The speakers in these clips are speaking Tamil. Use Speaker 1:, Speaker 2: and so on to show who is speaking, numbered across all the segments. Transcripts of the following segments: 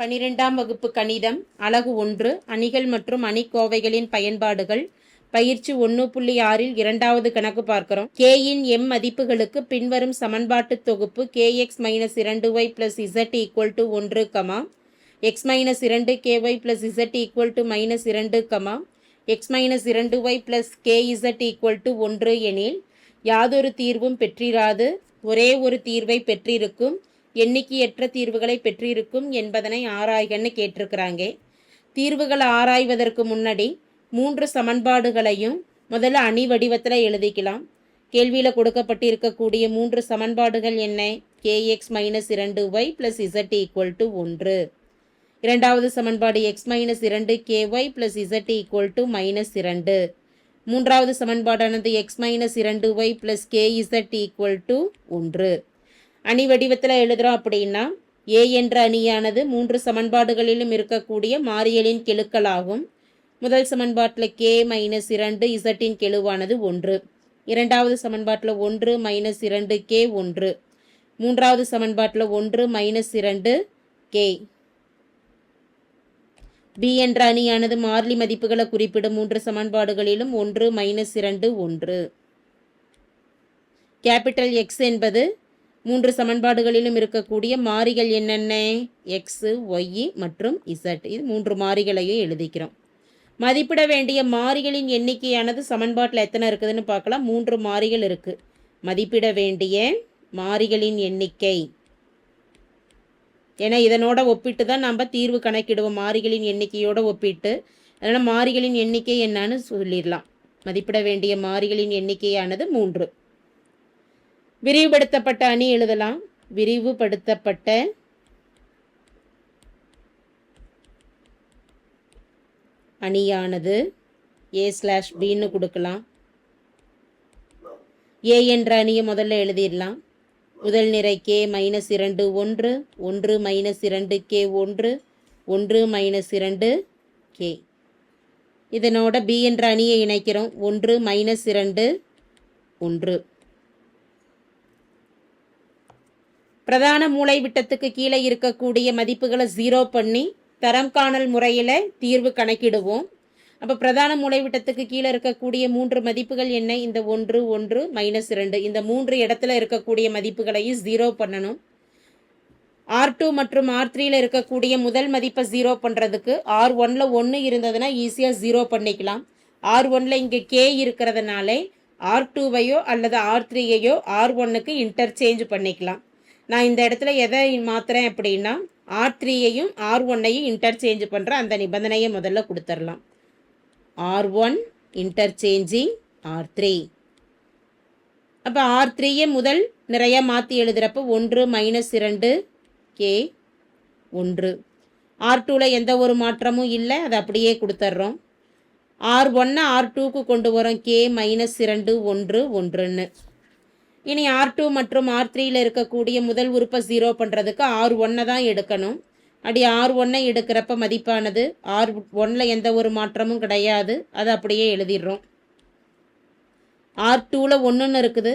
Speaker 1: பனிரெண்டாம் வகுப்பு கணிதம் அலகு ஒன்று அணிகள் மற்றும் அணிக்கோவைகளின் பயன்பாடுகள். பயிற்சி ஒன்று புள்ளி ஆறில் இரண்டாவது கணக்கு பார்க்கிறோம். கேயின் எம் மதிப்புகளுக்கு பின்வரும் சமன்பாட்டு தொகுப்பு கே எக்ஸ் மைனஸ் இரண்டு Y plus Z equal to ஒன்று கமா எக்ஸ் மைனஸ் இரண்டு K Y plus Z equal to minus இரண்டு கமா எக்ஸ் மைனஸ் இரண்டு Y plus K Z equal to ஒன்று எனில் யாதொரு தீர்வும் பெற்றிராது. ஒரே ஒரு தீர்வை பெற்றிருக்கும். எண்ணிக்கையற்ற தீர்வுகளை பெற்றிருக்கும் என்பதனை ஆராய்கன்னு கேட்டிருக்கிறாங்க. தீர்வுகளை ஆராய்வதற்கு முன்னாடி மூன்று சமன்பாடுகளையும் முதல்ல அணி வடிவத்தில் எழுதிக்கலாம். கேள்வியில் கொடுக்கப்பட்டிருக்கக்கூடிய மூன்று சமன்பாடுகள் என்ன? கேஎக்ஸ் மைனஸ் இரண்டு Y plus Z equal to ஒன்று. இரண்டாவது சமன்பாடு எக்ஸ் மைனஸ் இரண்டு K Y plus Z equal to minus இரண்டு. மூன்றாவது சமன்பாடானது எக்ஸ் மைனஸ் இரண்டு Y plus K Z equal to ஒன்று. அணி வடிவத்தில் எழுதுகிறோம் அப்படின்னா ஏ என்ற அணியானது மூன்று சமன்பாடுகளிலும் இருக்கக்கூடிய மாறியலின் கெழுக்களாகும். முதல் சமன்பாட்டில் கே மைனஸ் இரண்டு இசட்டின் கெழுவானது ஒன்று. இரண்டாவது சமன்பாட்டில் ஒன்று மைனஸ் இரண்டு கே ஒன்று. மூன்றாவது சமன்பாட்டில் ஒன்று மைனஸ் இரண்டு கே. பி என்ற அணியானது மாறிலி மதிப்புகளை குறிப்பிடும் மூன்று சமன்பாடுகளிலும் ஒன்று மைனஸ் இரண்டு ஒன்று. கேபிட்டல் எக்ஸ் என்பது மூன்று சமன்பாடுகளிலும் இருக்கக்கூடிய மாறிகள் என்னென்ன? எக்ஸு ஒய் மற்றும் இசட் இது மூன்று மாறிகளையும் எழுதிக்கிறோம். மதிப்பிட வேண்டிய மாறிகளின் எண்ணிக்கையானது சமன்பாட்டில் எத்தனை இருக்குதுன்னு பார்க்கலாம். மூன்று மாறிகள் இருக்குது மதிப்பிட வேண்டிய மாறிகளின் எண்ணிக்கை. ஏன்னா இதனோட ஒப்பிட்டு தான் நம்ம தீர்வு கணக்கிடுவோம். மாறிகளின் எண்ணிக்கையோட ஒப்பிட்டு. அதனால் மாறிகளின் எண்ணிக்கை என்னன்னு சொல்லிடலாம். மதிப்பிட வேண்டிய மாறிகளின் எண்ணிக்கையானது மூன்று. விரிவுபடுத்தப்பட்ட அணி எழுதலாம். விரிவுபடுத்தப்பட்ட அணியானது ஏ ஸ்லாஷ் பின்னு கொடுக்கலாம். ஏ என்ற அணியை முதல்ல எழுதிடலாம். முதல் நிறை கே மைனஸ் இரண்டு ஒன்று ஒன்று மைனஸ் இரண்டு கே ஒன்று ஒன்று மைனஸ் இரண்டு கே இதனோட பி என்ற அணியை இணைக்கிறோம். ஒன்று மைனஸ் இரண்டு ஒன்று. பிரதான மூளை விட்டத்துக்கு கீழே இருக்கக்கூடிய மதிப்புகளை ஜீரோ பண்ணி தரம் காணல் முறையில் தீர்வு கணக்கிடுவோம். அப்போ பிரதான மூளைவிட்டத்துக்கு கீழே இருக்கக்கூடிய மூன்று மதிப்புகள் என்ன? இந்த ஒன்று ஒன்று மைனஸ் ரெண்டு இந்த மூன்று இடத்துல இருக்கக்கூடிய மதிப்புகளையும் ஜீரோ பண்ணணும். ஆர் டூ மற்றும் ஆர் த்ரீல இருக்கக்கூடிய முதல் மதிப்பை ஜீரோ பண்ணுறதுக்கு ஆர் ஒன்ல ஒன்று இருந்ததுன்னா ஈஸியாக ஜீரோ பண்ணிக்கலாம். ஆர் ஒன்ல இங்கே கே இருக்கிறதுனாலே ஆர் டூவையோ அல்லது ஆர் த்ரீயையோ ஆர் ஒன்னுக்கு இன்டர்சேஞ்ச் பண்ணிக்கலாம். நான் இந்த இடத்துல எதை மாத்துறேன் அப்படின்னா ஆர் த்ரீயையும் ஆர் ஒன்னையும் இன்டர்சேஞ்ச் பண்ணுற அந்த நிபந்தனையை முதல்ல கொடுத்துடலாம் R one interchanging R three அப்போ ஆர் த்ரீயை முதல் நிறையா மாற்றி எழுதுகிறப்போ ஒன்று மைனஸ் இரண்டு கே ஒன்று. ஆர் டூவில் எந்த ஒரு மாற்றமும் இல்லை அதை அப்படியே கொடுத்துட்றோம் ஆர் ஒன்னை ஆர் டூக்கு கொண்டு வரோம் கே மைனஸ் இரண்டு ஒன்று ஒன்றுன்னு. இனி ஆர் டூ மற்றும் ஆர் த்ரீயில் இருக்கக்கூடிய முதல் உறுப்பை ஜீரோ பண்ணுறதுக்கு ஆர் ஒன்னை தான் எடுக்கணும். அப்படி ஆர் ஒன்னை எடுக்கிறப்ப மதிப்பானது ஆர் ஒன்னில் எந்த ஒரு மாற்றமும் கிடையாது. அதை அப்படியே எழுதிடுறோம். ஆர் டூவில் ஒன்றுன்னு இருக்குது.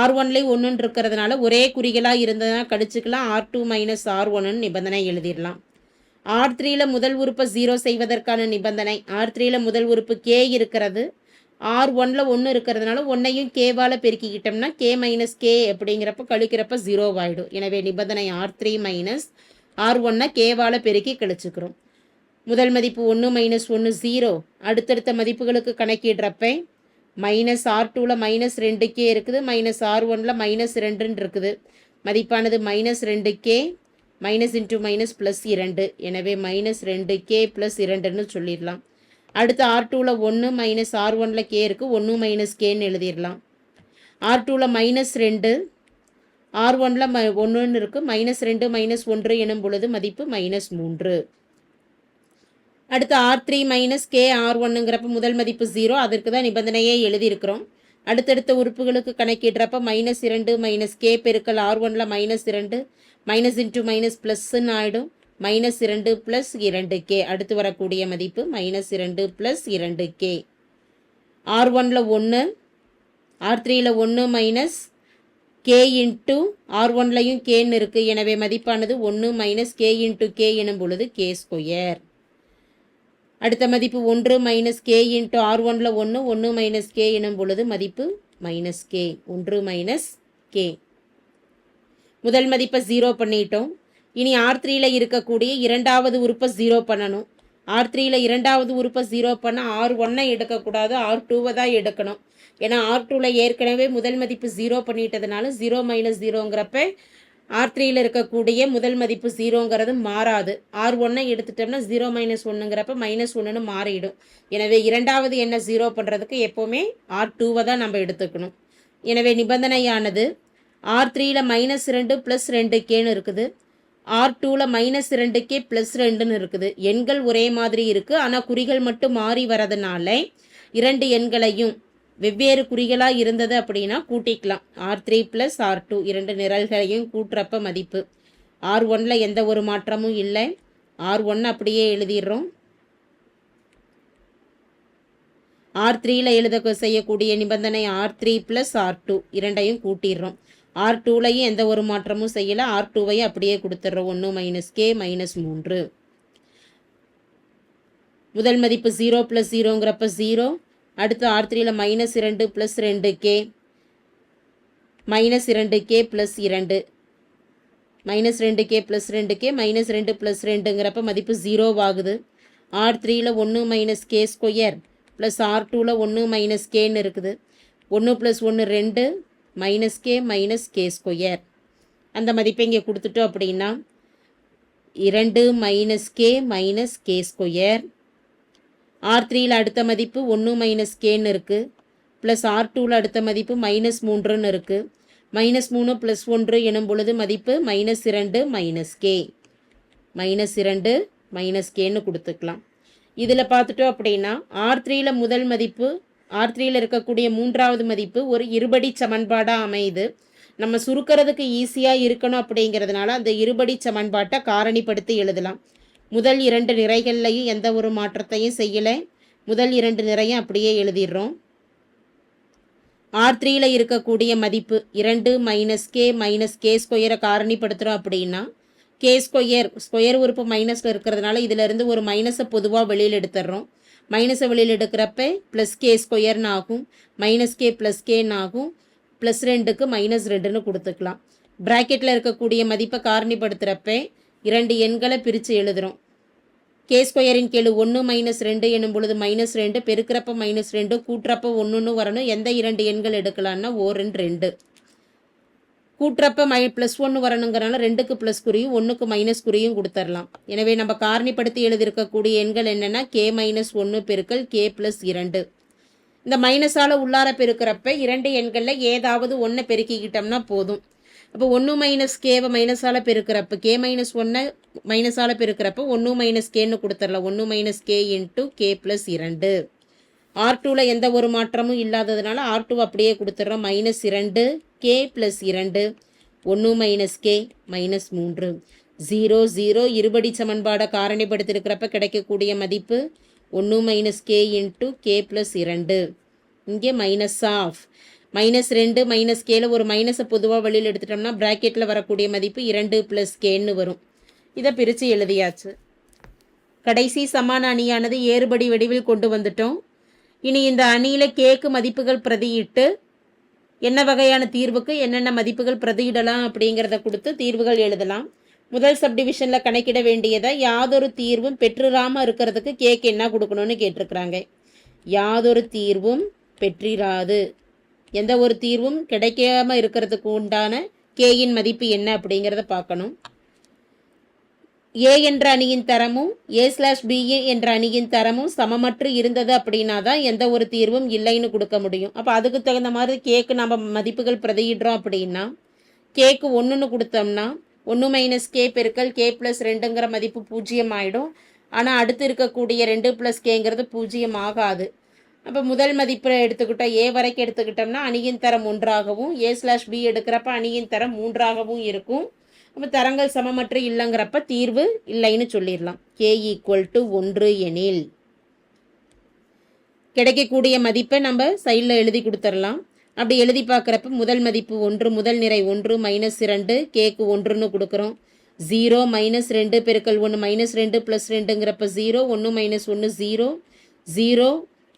Speaker 1: ஆர் ஒன்லேயும் ஒன்றுன்னு இருக்கிறதுனால ஒரே குறிகளாக இருந்ததுனா கடிச்சிக்கலாம் ஆர் டூ மைனஸ் ஆர் ஒன்றுன்னு நிபந்தனை எழுதிடலாம். ஆர் த்ரீயில் முதல் உறுப்பை ஜீரோ செய்வதற்கான நிபந்தனை. ஆர் த்ரீயில் முதல் உறுப்பு கே இருக்கிறது. ஆர் ஒனில் ஒன்று இருக்கிறதுனால ஒன்றையும் கேவால் பெருக்கிக்கிட்டோம்னா கே மைனஸ் கே அப்படிங்கிறப்ப கழிக்கிறப்ப ஜீரோ ஆகிடும் எனவே நிபந்தனை ஆர் த்ரீ மைனஸ் ஆர் ஒன்னை கேவால் பெருக்கி கழிச்சுக்கிறோம். முதல் மதிப்பு ஒன்று மைனஸ் ஒன்று ஜீரோ அடுத்தடுத்த மதிப்புகளுக்கு கணக்கிடுறப்ப மைனஸ் ஆர் டூவில் மைனஸ் ரெண்டு கே இருக்குது மைனஸ் ஆர் ஒனில் மைனஸ் ரெண்டுன்னு இருக்குது. மதிப்பானது மைனஸ் ரெண்டு K minus into minus plus இரண்டு. எனவே மைனஸ் ரெண்டு கே ப்ளஸ் இரண்டுன்னு சொல்லிடலாம். அடுத்து ஆர் டூவில் ஒன்று மைனஸ் ஆர் ஒனில் கே இருக்குது ஒன்று மைனஸ் கேன்னு எழுதிடலாம். ஆர் டூவில் மைனஸ் ரெண்டு ஆர் ஒனில் ம ஒன்றுன்னு இருக்குது மைனஸ் ரெண்டு மைனஸ் ஒன்று எனும் பொழுது மதிப்பு மைனஸ் மூன்று. அடுத்து R three minus K R ஒன்னுங்கிறப்ப முதல் மதிப்பு ஜீரோ அதற்கு தான் நிபந்தனையே எழுதியிருக்கிறோம். அடுத்தடுத்த உறுப்புகளுக்கு கணக்கிடுறப்ப மைனஸ் இரண்டு மைனஸ் கே பெருக்கல் ஆர் ஒனில் மைனஸ் இரண்டு மைனஸ் இன்ட்டு மைனஸ் ப்ளஸ்ன்னு ஆகிடும் மைனஸ் இரண்டு ப்ளஸ் இரண்டு கே அடுத்து வரக்கூடிய மதிப்பு மைனஸ் இரண்டு ப்ளஸ் இரண்டு கே ஆர் ஒனில் ஒன்று ஆர் த்ரீயில் ஒன்று மைனஸ் கே இன்ட்டு ஆர் ஒன்லையும் கேன்னு இருக்குது எனவே மதிப்பானது ஒன்று மைனஸ் கே இன்ட்டு கே எனும் பொழுது கே ஸ்கொயர் அடுத்த மதிப்பு ஒன்று மைனஸ் கே இன்ட்டு ஆர் ஒனில் ஒன்று ஒன்று மைனஸ் கே எனும் பொழுது மதிப்பு மைனஸ் கே ஒன்று மைனஸ் கே முதல் மதிப்பை ஜீரோ பண்ணிட்டோம். இனி ஆர் த்ரீயில் இருக்கக்கூடிய இரண்டாவது உறுப்பை ஜீரோ பண்ணணும். ஆர் த்ரீயில் இரண்டாவது உறுப்பை ஜீரோ பண்ண ஆர் ஒன்னை எடுக்கக்கூடாது. ஆர் டூவை தான் எடுக்கணும். ஏன்னா ஆர் டூவில் ஏற்கனவே முதல் மதிப்பு ஜீரோ பண்ணிட்டதுனால ஜீரோ மைனஸ் ஜீரோங்கிறப்ப ஆர் த்ரீயில் இருக்கக்கூடிய முதல் மதிப்பு ஜீரோங்கிறது மாறாது. ஆர் ஒன்னை எடுத்துட்டோம்னா ஜீரோ மைனஸ் ஒன்றுங்கிறப்ப மைனஸ் ஒன்றுன்னு மாறிடும். எனவே இரண்டாவது என்ன ஜீரோ பண்ணுறதுக்கு எப்போவுமே ஆர் டூவை தான் நம்ம எடுத்துக்கணும். எனவே நிபந்தனையானது ஆர் த்ரீயில் மைனஸ் ரெண்டு ப்ளஸ் ரெண்டு கேன்னு இருக்குது. ஆர் டூவில் மைனஸ் ரெண்டுக்கே ப்ளஸ் ரெண்டுன்னு இருக்குது. எண்கள் ஒரே மாதிரி இருக்குது ஆனால் குறிகள் மட்டும் மாறி வரதுனால இரண்டு எண்களையும் வெவ்வேறு குறிகளாக இருந்தது அப்படின்னா கூட்டிக்கலாம். R three plus R two இரண்டு நிரல்களையும் கூட்டுறப்ப மதிப்பு. ஆர் ஒனில் எந்த ஒரு மாற்றமும் இல்லை. ஆர் ஒன் அப்படியே எழுதிடுறோம். ஆர் த்ரீயில் எழுத செய்யக்கூடிய நிபந்தனை R three plus R two இரண்டையும் கூட்டிடுறோம். ஆர் டூலையும் எந்த ஒரு மாற்றமும் செய்யலை. ஆர் டூவையும் அப்படியே கொடுத்துட்றோம் ஒன்று மைனஸ் கே மைனஸ் மூன்று. முதல் மதிப்பு ஜீரோ ப்ளஸ் ஜீரோங்கிறப்ப ஜீரோ அடுத்து ஆர் த்ரீயில் மைனஸ் இரண்டு ப்ளஸ் ரெண்டு கே மைனஸ் இரண்டு கே ப்ளஸ் இரண்டு. மைனஸ் ரெண்டு கே ப்ளஸ் ரெண்டு கே மைனஸ் ரெண்டு ப்ளஸ் ரெண்டுங்கிறப்ப மதிப்பு ஜீரோவாகுது ஆர் த்ரீயில் ஒன்று minus K square plus R டூவில் ஒன்று மைனஸ் கேன்னு இருக்குது. ஒன்று ப்ளஸ் ஒன்று ரெண்டு minus K minus K square அந்த மதிப்பை இங்கே கொடுத்துட்டோம் அப்படின்னா இரண்டு minus K minus K square R த்ரீயில் அடுத்த மதிப்பு ஒன்று மைனஸ் கேன்னு இருக்குது ப்ளஸ் ஆர் டூவில் அடுத்த மதிப்பு மைனஸ் மூன்றுன்னு இருக்குது மைனஸ் மூணு ப்ளஸ் ஒன்று எனும் பொழுது மதிப்பு மைனஸ் இரண்டு மைனஸ் கே மைனஸ் இரண்டு மைனஸ் கேன்னு கொடுத்துக்கலாம். இதில் பார்த்துட்டோம் அப்படின்னா ஆர் த்ரீயில் முதல் மதிப்பு ஆர் த்ரீயில் இருக்கக்கூடிய மூன்றாவது மதிப்பு ஒரு இருபடி சமன்பாடாக அமையுது. நம்ம சுருக்கிறதுக்கு ஈஸியாக இருக்கணும் அப்படிங்கிறதுனால அந்த இருபடி சமன்பாட்டை காரணிப்படுத்தி எழுதலாம். முதல் இரண்டு நிறைகள்லையும் எந்த ஒரு மாற்றத்தையும் செய்யலை. முதல் இரண்டு நிறையும் அப்படியே எழுதிடுறோம். ஆர் த்ரீயில் இருக்கக்கூடிய மதிப்பு இரண்டு மைனஸ் கே மைனஸ் கே ஸ்கொயரை காரணிப்படுத்துகிறோம் அப்படின்னா கே ஸ்கொயர் ஸ்கொயர் உறுப்பு மைனஸில் இருக்கிறதுனால இதிலிருந்து ஒரு மைனஸை பொதுவாக வெளியில் எடுத்துடுறோம். மைனஸை வெளியில் எடுக்கிறப்ப ப்ளஸ் கே ஸ்கொயர்னு ஆகும் மைனஸ் கே ப்ளஸ் கேன்னு ஆகும் ப்ளஸ் ரெண்டுக்கு மைனஸ் ரெண்டுன்னு கொடுத்துக்கலாம். ப்ராக்கெட்டில் இருக்கக்கூடிய மதிப்பை காரணிப்படுத்துகிறப்ப இரண்டு எண்களை பிரித்து எழுதுகிறோம் கே ஸ்கொயரின் கீழ் ஒன்று மைனஸ் ரெண்டு எனும் பொழுது மைனஸ் ரெண்டு பெருக்கிறப்ப மைனஸ் ரெண்டு கூட்டுறப்ப ஒன்றுன்னு வரணும். எந்த இரண்டு எண்கள் எடுக்கலான்னா ஓ ரெண்டு ரெண்டு. கூட்டுறப்ப மை ப்ளஸ் ஒன்று வரணுங்கிறனால ரெண்டுக்கு ப்ளஸ் குறியும் ஒன்றுக்கு மைனஸ் குறியும் கொடுத்துடலாம் எனவே நம்ம காரணிப்படுத்தி எழுதியிருக்கக்கூடிய எண்கள் என்னென்னா கே மைனஸ் ஒன்று பெருக்கல் கே ப்ளஸ் இரண்டு. இந்த மைனஸால் உள்ளார பெருக்கிறப்ப இரண்டு எண்களில் ஏதாவது ஒன்றை பெருக்கிக்கிட்டோம்னா போதும். அப்போ ஒன்று மைனஸ் கேவை மைனஸால் பெருக்கிறப்ப கே மைனஸ் ஒன்றை மைனஸால் பெருக்கிறப்ப ஒன்று மைனஸ் கேன்னு கொடுத்துடலாம் ஒன்று minus K into K plus இரண்டு. ஆர் டூவில் எந்த ஒரு மாற்றமும் இல்லாததுனால ஆர் டூ அப்படியே கொடுத்துட்றோம். மைனஸ் இரண்டு கே ப்ளஸ் இரண்டு ஒன்று மைனஸ் கே மைனஸ் மூன்று. ஜீரோ ஜீரோ இருபடி சமன்பாடை காரணிப்படுத்திருக்கிறப்ப கிடைக்கக்கூடிய மதிப்பு ஒன்று minus K into K plus இரண்டு. இங்கே மைனஸ் ஆஃப் மைனஸ் ரெண்டு மைனஸ் கேல ஒரு மைனஸை பொதுவாக வெளியில் எடுத்துட்டோம்னா ப்ராக்கெட்டில் வரக்கூடிய மதிப்பு இரண்டு ப்ளஸ் கேன்னு வரும். இதை பிரித்து எழுதியாச்சு. கடைசி சமான அணியானது ஏறுபடி வடிவில் கொண்டு வந்துட்டோம். இனி இந்த அணியில் கேக்கு மதிப்புகள் பிரதியிட்டு என்ன வகையான தீர்வுக்கு என்னென்ன மதிப்புகள் பிரதியிடலாம் அப்படிங்கிறத கொடுத்து தீர்வுகள் எழுதலாம். முதல் சப்டிவிஷனில் கணக்கிட வேண்டியதை யாதொரு தீர்வும் பெற்றுறாமல் இருக்கிறதுக்கு கேக் என்ன கொடுக்கணும்னு கேட்டிருக்கிறாங்க. யாதொரு தீர்வும் பெற்றிராது. எந்த ஒரு தீர்வும் கிடைக்காம இருக்கிறதுக்கு உண்டான கேயின் மதிப்பு என்ன அப்படிங்கிறத பார்க்கணும். ஏ என்ற அணியின் தரமும் ஏ ஸ்லாஷ் பிஏ என்ற அணியின் தரமும் சமமற்று இருந்தது அப்படின்னா தான் எந்த ஒரு தீர்வும் இல்லைன்னு கொடுக்க முடியும். அப்போ அதுக்கு தகுந்த மாதிரி கேக்கு நம்ம மதிப்புகள் பிரதியிடுறோம் அப்படின்னா கேக்கு ஒன்றுன்னு கொடுத்தோம்னா ஒன்று மைனஸ் கே பெருக்கல் கே ப்ளஸ் ரெண்டுங்கிற மதிப்பு பூஜ்ஜியம் ஆகிடும் ஆனால் அடுத்து இருக்கக்கூடிய ரெண்டு ப்ளஸ் கேங்கிறது பூஜ்ஜியம் ஆகாது. அப்போ முதல் மதிப்பை எடுத்துக்கிட்டோம். ஏ வரைக்கும் எடுத்துக்கிட்டோம்னா அணியின் தரம் ஒன்றாகவும் ஏ ஸ்லாஷ் பி எடுக்கிறப்ப அணியின் தரம் மூன்றாகவும் இருக்கும். அப்போ தரங்கள் சமமற்று இல்லைங்கிறப்ப தீர்வு இல்லைன்னு சொல்லிடலாம். கே ஈக்குவல் டு ஒன்று எனில். கிடைக்கக்கூடிய மதிப்பை நம்ம சைடில் எழுதி கொடுத்துடலாம். அப்படி எழுதி பார்க்குறப்ப முதல் மதிப்பு ஒன்று முதல் நிறை ஒன்று மைனஸ் இரண்டு கேக்கு ஒன்றுன்னு கொடுக்குறோம். ஜீரோ மைனஸ் ரெண்டு பெருக்கல் ஒன்று மைனஸ் ரெண்டு ப்ளஸ் ரெண்டுங்கிறப்ப ஜீரோ ஒன்று மைனஸ் ஒன்று ஜீரோ ஜீரோ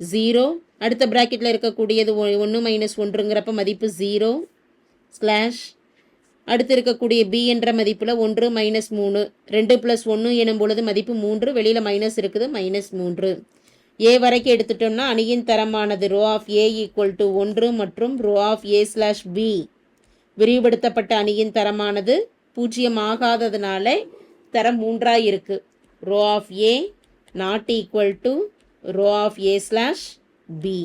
Speaker 1: ஜீரோ அடுத்த ப்ராக்கெட்டில் இருக்கக்கூடியது ஒன்று மைனஸ் ஒன்றுங்கிறப்ப மதிப்பு ஜீரோ ஸ்லாஷ் அடுத்து இருக்கக்கூடிய பி என்ற மதிப்பில் ஒன்று மைனஸ் மூணு ரெண்டு ப்ளஸ் ஒன்று எனும் பொழுது மதிப்பு மூன்று வெளியில் மைனஸ் இருக்குது மைனஸ் மூன்று. ஏ வரைக்கும் எடுத்துட்டோம்னா அணியின் தரமானது rho of A equal to ஒன்று மற்றும் rho of A slash B விரிவுபடுத்தப்பட்ட அணியின் தரமானது பூஜ்ஜியம் ஆகாததுனால தரம் மூன்றாக இருக்குது rho of A not equal to rho of A slash B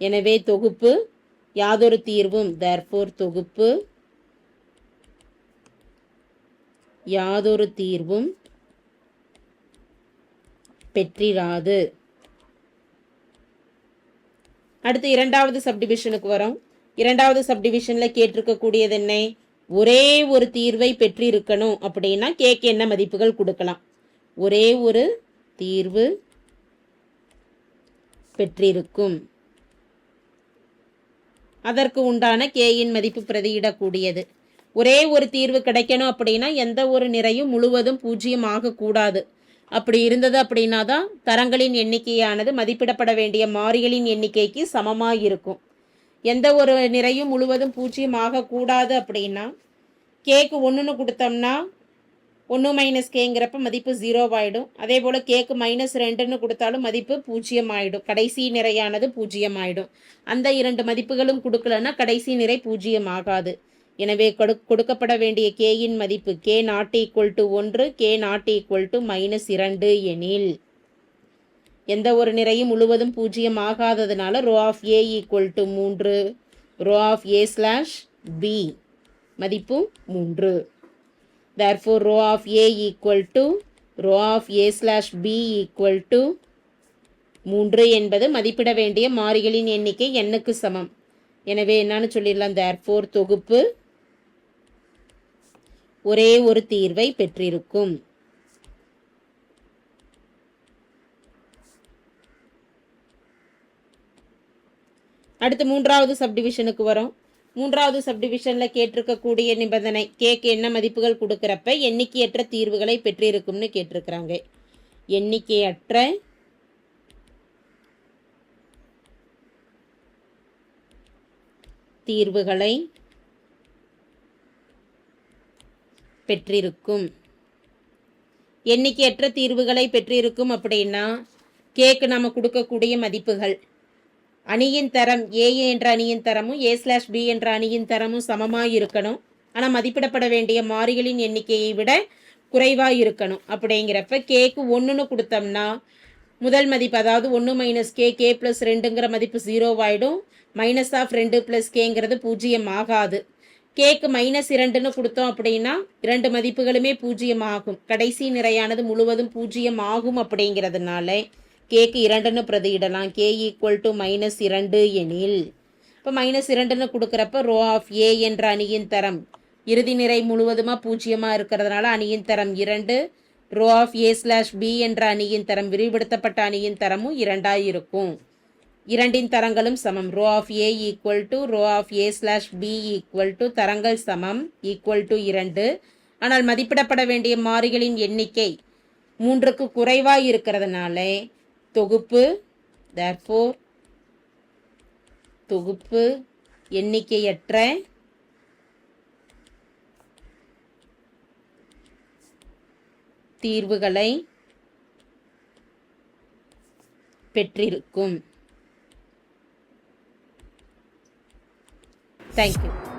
Speaker 1: எனவே தொகுப்பு யாதொரு தீர்வும் தேர்ஃபோர் தொகுப்பு யாதொரு தீர்வும் பெற்றிராது. அடுத்து இரண்டாவது சப்டிவிஷனுக்கு வரோம். இரண்டாவது சப்டிவிஷனில் கேட்டிருக்கக்கூடியது என்ன ஒரே ஒரு தீர்வை பெற்றிருக்கணும் அப்படின்னா கேக்கு என்ன மதிப்புகள் கொடுக்கலாம். ஒரே ஒரு தீர்வு பெற்றிருக்கும். அதற்கு உண்டான கேயின் மதிப்பு பிரதியிடக்கூடியது. ஒரே ஒரு தீர்வு கிடைக்கணும் அப்படின்னா எந்த ஒரு நிறையும் முழுவதும் பூஜ்ஜியம் ஆகக்கூடாது அப்படி இருந்தது அப்படின்னா தான் தரங்களின் எண்ணிக்கையானது மதிப்பிடப்பட வேண்டிய மாறிகளின் எண்ணிக்கைக்கு சமமாக இருக்கும். எந்த ஒரு நிறையும் முழுவதும் பூஜ்ஜியம் ஆகக்கூடாது அப்படின்னா கேக்கு ஒன்றுன்னு கொடுத்தோம்னா ஒன்று மைனஸ் கேங்கிறப்ப மதிப்பு ஜீரோவாயிடும் அதே போல் கேக்கு மைனஸ் ரெண்டுன்னு கொடுத்தாலும் மதிப்பு பூஜ்ஜியம் ஆகிடும் கடைசி நிறையானது பூஜ்ஜியம் ஆகிடும் அந்த இரண்டு மதிப்புகளும் கொடுக்கலன்னா கடைசி நிறை பூஜ்ஜியம் ஆகாது எனவே கொடு கொடுக்கப்பட வேண்டிய கேயின் மதிப்பு கே நாட் ஈக்குவல் டு ஒன்று K not equal to minus இரண்டு எனில் எந்த ஒரு நிறையும் முழுவதும் பூஜ்ஜியம் ஆகாததுனால rho of A equal to மூன்று rho of A slash B மதிப்பு மூன்று. Therefore rho of A equal to rho of A slash B equal to மூன்று என்பது மதிப்பிட வேண்டிய மாறிகளின் எண்ணிக்கை எண்ணுக்கு சமம். எனவே என்னன்னு சொல்லிடலாம். தேர்ஃபோர் தொகுப்பு ஒரே ஒரு தீர்வை பெற்றிருக்கும். அடுத்து மூன்றாவது சப்டிவிஷனுக்கு வரும். மூன்றாவது சப்டிவிஷனில் கேட்டிருக்கக்கூடிய நிபந்தனை கேக்கு என்ன மதிப்புகள் கொடுக்குறப்ப எண்ணிக்கையற்ற தீர்வுகளை பெற்றிருக்கும்னு கேட்டிருக்கிறாங்க. எண்ணிக்கையற்ற தீர்வுகளை பெற்றிருக்கும். எண்ணிக்கையற்ற தீர்வுகளை பெற்றிருக்கும் அப்படின்னா கேக்கு நம்ம கொடுக்கக்கூடிய மதிப்புகள். அணியின் தரம் ஏ என்ற அணியின் தரமும் ஏ ஸ்லாஷ் பி என்ற அணியின் தரமும் சமமாக இருக்கணும். ஆனால் மதிப்பிடப்பட வேண்டிய மாறிகளின் எண்ணிக்கையை விட குறைவாக இருக்கணும். அப்படிங்கிறப்ப கேக்கு ஒன்றுன்னு கொடுத்தோம்னா முதல் மதிப்பு அதாவது ஒன்று மைனஸ் கே கே ப்ளஸ் ரெண்டுங்கிற மதிப்பு ஜீரோவாயிடும் மைனஸ் ஆஃப் ரெண்டு ப்ளஸ் கேங்கிறது பூஜ்ஜியம் ஆகாது. கேக்கு மைனஸ் இரண்டுன்னு கொடுத்தோம் அப்படின்னா இரண்டு மதிப்புகளுமே பூஜ்ஜியம் ஆகும் கடைசி நிறையானது முழுவதும் பூஜ்ஜியம் ஆகும் அப்படிங்கிறதுனால கேக்கு இரண்டுன்னு பிரதியிடலாம். கே ஈக்குவல் டு மைனஸ் இரண்டு எனில். இப்போ மைனஸ் இரண்டுன்னு கொடுக்குறப்ப ரோ ஆஃப் ஏ என்ற அணியின் தரம் இறுதி நிறை முழுவதுமாக பூஜ்ஜியமாக இருக்கிறதுனால அணியின் தரம் இரண்டு rho of A slash B என்ற அணியின் தரம் விரிவுபடுத்தப்பட்ட அணியின் தரமும் இரண்டாக இருக்கும். இரண்டின் தரங்களும் சமம். Rho of A equal to rho of A slash B equal to தரங்கள் சமம் ஈக்குவல் டு இரண்டு. ஆனால் மதிப்பிடப்பட வேண்டிய மாறிகளின் எண்ணிக்கை மூன்றுக்கு குறைவாக இருக்கிறதுனால தொகுப்பு தேர்ஃபோர் தொகுப்பு எண்ணிக்கையற்ற தீர்வுகளை பெற்றிருக்கும். Thank you.